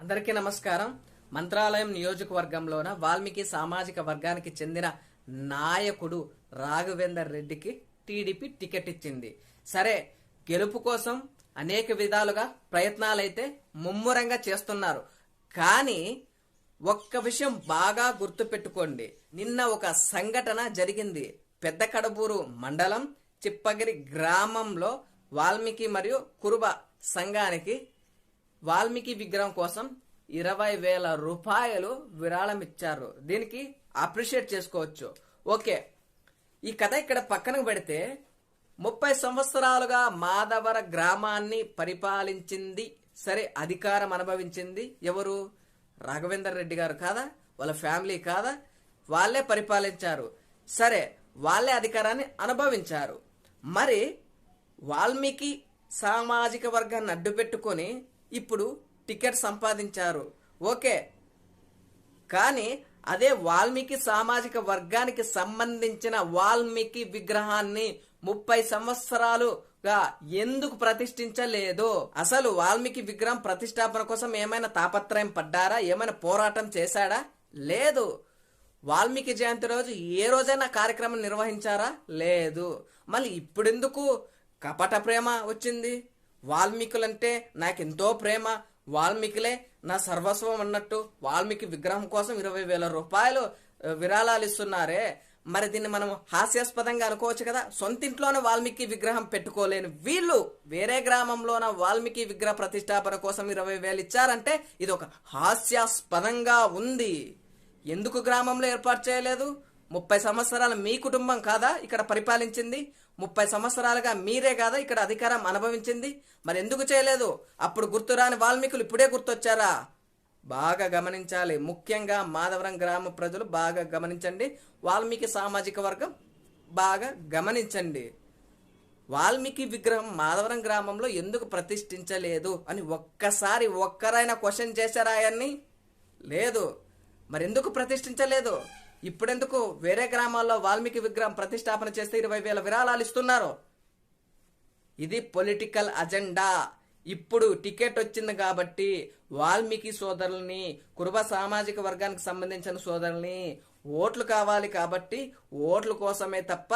అందరికీ నమస్కారం. మంత్రాలయం నియోజకవర్గంలోన వాల్మీకి సామాజిక వర్గానికి చెందిన నాయకుడు రాఘవేందర్ రెడ్డికి టీడీపీ టికెట్ ఇచ్చింది. సరే గెలుపు కోసం అనేక విధాలుగా ప్రయత్నాలైతే ముమ్మరంగా చేస్తున్నారు. కానీ ఒక్క విషయం బాగా గుర్తుపెట్టుకోండి. నిన్న ఒక సంఘటన జరిగింది. పెద్ద కడబూరు మండలం చిప్పగిరి గ్రామంలో వాల్మీకి మరియు కురుబ సంఘానికి వాల్మీకి విగ్రహం కోసం ఇరవై వేల రూపాయలు విరాళం ఇచ్చారు దీనికి అప్రిషియేట్ చేసుకోవచ్చు. ఓకే. ఈ కథ ఇక్కడ పక్కన పెడితే ముప్పై సంవత్సరాలుగా మాధవర గ్రామాన్ని పరిపాలించింది సరే అధికారం అనుభవించింది ఎవరు? రాఘవేందర్ రెడ్డి గారు కాదా? వాళ్ళ ఫ్యామిలీ కాదా? వాళ్ళే పరిపాలించారు. సరే వాళ్ళే అధికారాన్ని అనుభవించారు. మరి వాల్మీకి సామాజిక వర్గాన్ని అడ్డు పెట్టుకొని ఇప్పుడు టికెట్ సంపాదించారు. ఓకే. కానీ అదే వాల్మీకి సామాజిక వర్గానికి సంబంధించిన వాల్మీకి విగ్రహాన్ని ముప్పై సంవత్సరాలుగా ఎందుకు ప్రతిష్ఠించలేదు? అసలు వాల్మీకి విగ్రహం ప్రతిష్టాపన కోసం ఏమైనా తాపత్రయం పడ్డారా? ఏమైనా పోరాటం చేశాడా? లేదు. వాల్మీకి జయంతి రోజు ఏ రోజైనా కార్యక్రమం నిర్వహించారా? లేదు. మళ్ళీ ఇప్పుడెందుకు? కపట ప్రేమ వచ్చింది. వాల్మీకులంటే నాకెంతో ప్రేమ. వాల్మీకులే నా సర్వస్వం అన్నట్టు వాల్మీకి విగ్రహం కోసం ఇరవై వేల రూపాయలు విరాళాలు ఇస్తున్నారే. మరి దీన్ని మనం హాస్యాస్పదంగా అనుకోవచ్చు కదా? సొంతింట్లోనే వాల్మీకి విగ్రహం పెట్టుకోలేని వీళ్ళు వేరే గ్రామంలోన వాల్మీకి విగ్రహ ప్రతిష్టాపన కోసం ఇరవై వేలు ఇచ్చారంటే ఇది ఒక హాస్యాస్పదంగా ఉంది. ఎందుకు గ్రామంలో ఏర్పాటు చేయలేదు? ముప్పై సంవత్సరాలు మీ కుటుంబం కాదా? ఇక్కడ పరిపాలించింది. ముప్పై సంవత్సరాలుగా మీరే కాదా? ఇక్కడ అధికారం అనుభవించింది. మరి ఎందుకు చేయలేదు? అప్పుడు గుర్తురాని వాల్మీకులు ఇప్పుడే గుర్తొచ్చారా? బాగా గమనించాలి. ముఖ్యంగా మాధవరం గ్రామ ప్రజలు బాగా గమనించండి. వాల్మీకి సామాజిక వర్గం బాగా గమనించండి. వాల్మీకి విగ్రహం మాధవరం గ్రామంలో ఎందుకు ప్రతిష్ఠించలేదు అని ఒక్కసారి ఒక్కరైనా క్వశ్చన్ చేశారా ఆయన్ని? లేదు. మరి ఎందుకు ప్రతిష్ఠించలేదు? ఇప్పుడెందుకు వేరే గ్రామాల్లో వాల్మీకి విగ్రహం ప్రతిష్టాపన చేస్తే ఇరవై వేల విరాళాలు ఇస్తున్నారు? ఇది పొలిటికల్ అజెండా ఇప్పుడు టికెట్ వచ్చింది కాబట్టి వాల్మీకి సోదరుల్ని కురుబ సామాజిక వర్గానికి సంబంధించిన సోదరుల్ని ఓట్లు కావాలి కాబట్టి ఓట్ల కోసమే తప్ప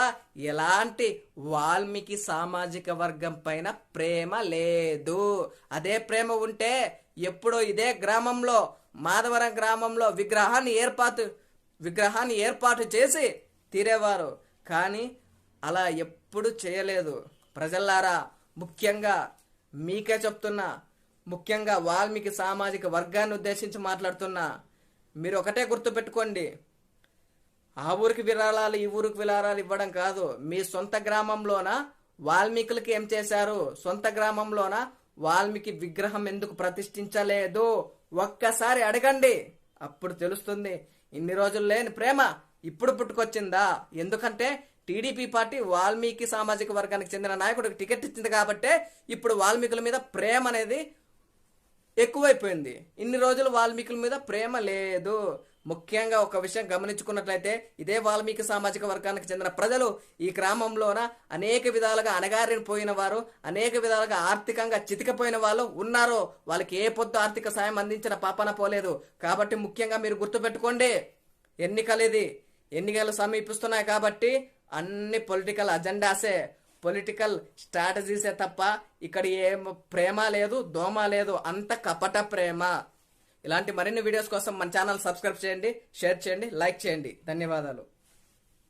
ఎలాంటి వాల్మీకి సామాజిక వర్గం పైన ప్రేమ లేదు. అదే ప్రేమ ఉంటే ఎప్పుడో ఇదే గ్రామంలో మాధవరం గ్రామంలో విగ్రహాన్ని ఏర్పాటు విగ్రహాన్ని ఏర్పాటు చేసి తీరేవారు. కానీ అలా ఎప్పుడు చేయలేదు. ప్రజల్లారా ముఖ్యంగా మీకే చెప్తున్నా. ముఖ్యంగా వాల్మీకి సామాజిక వర్గాన్ని ఉద్దేశించి మాట్లాడుతున్నా. మీరు ఒకటే గుర్తుపెట్టుకోండి. ఆ ఊరికి విరాళాలు ఈ ఊరికి విరాళాలు ఇవ్వడం కాదు. మీ సొంత గ్రామంలోన వాల్మీకులకి ఏం చేశారు? సొంత గ్రామంలోన వాల్మీకి విగ్రహం ఎందుకు ప్రతిష్ఠించలేదు? ఒక్కసారి అడగండి. అప్పుడు తెలుస్తుంది. ఇన్ని రోజులు లేని ప్రేమ ఇప్పుడు పుట్టుకొచ్చిందా? ఎందుకంటే టీడీపీ పార్టీ వాల్మీకి సామాజిక వర్గానికి చెందిన నాయకుడికి టికెట్ ఇచ్చింది కాబట్టే ఇప్పుడు వాల్మీకుల మీద ప్రేమ అనేది ఎక్కువైపోయింది. ఇన్ని రోజులు వాల్మీకుల మీద ప్రేమ లేదు. ముఖ్యంగా ఒక విషయం గమనించుకున్నట్లయితే ఇదే వాల్మీకి సామాజిక వర్గానికి చెందిన ప్రజలు ఈ గ్రామంలోన అనేక విధాలుగా అణగారిన పోయిన వారు అనేక విధాలుగా ఆర్థికంగా చితికిపోయిన వాళ్ళు ఉన్నారు వాళ్ళకి ఏ పొద్దు ఆర్థిక సాయం అందించిన పాపన పోలేదు. కాబట్టి ముఖ్యంగా మీరు గుర్తుపెట్టుకోండి ఎన్నికలు ఇది ఎన్నికలు సమీపిస్తున్నాయి కాబట్టి అన్ని పొలిటికల్ అజెండాసే. పొలిటికల్ స్ట్రాటజీసే తప్ప ఇక్కడ ఏ ప్రేమ లేదు దోమ లేదు అంత కపట ప్రేమ. ఇలాంటి మరిన్ని వీడియోస్ కోసం మన ఛానల్ సబ్స్క్రైబ్ చేయండి షేర్ చేయండి లైక్ చేయండి. ధన్యవాదాలు.